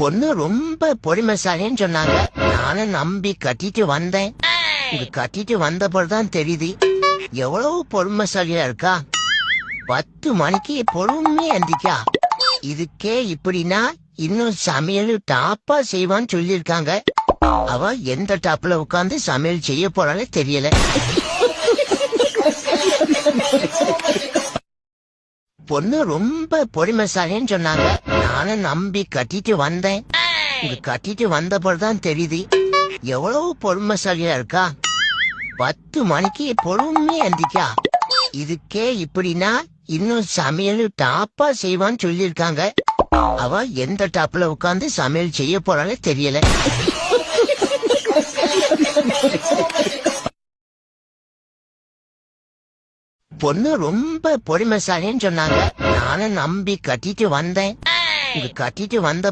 பொண்ணு ரொம்ப பொறுமைசாலின்னு சொன்னாங்க. நானும் நம்பி கட்டிட்டு வந்தேன். கட்டிட்டு வந்த தான் தெரியுது. எவ்வளவு பொறுமைசாலியா இருக்கா? பத்து மணிக்கு பொறுமையா எந்திக்கா இதுக்கே இப்படின்னா இன்னும் சமையல் டாப்பா செய்வான்னு சொல்லியிருக்காங்க. அவ எந்த டாப்ல உட்கார்ந்து சமையல் செய்ய போறாலே தெரியல. பொண்ணு ரொம்ப பொறுமைசாலின்னு சொன்னாங்க. நானும் நம்பி கட்டிட்டு வந்தேன். இங்க கட்டிட்டு வந்தபோதுதான் தெரியுது. எவ்வளவு பொறுமைசாலியா இருக்கா? பத்து மணிக்கு பொறுமையா எந்திக்கா இதுக்கே இப்படின்னா இன்னும் சமையல் டாப்பா செய்வான்னு சொல்லியிருக்காங்க. அவ எந்த டாப்ல உட்காந்து சமையல் செய்ய போறாலே தெரியல. பொண்ணு ரொம்ப பொறுமைசாலின்னு சொன்னாங்க. நானும் நம்பி கட்டிட்டு வந்தேன். கட்டிட்டு வந்த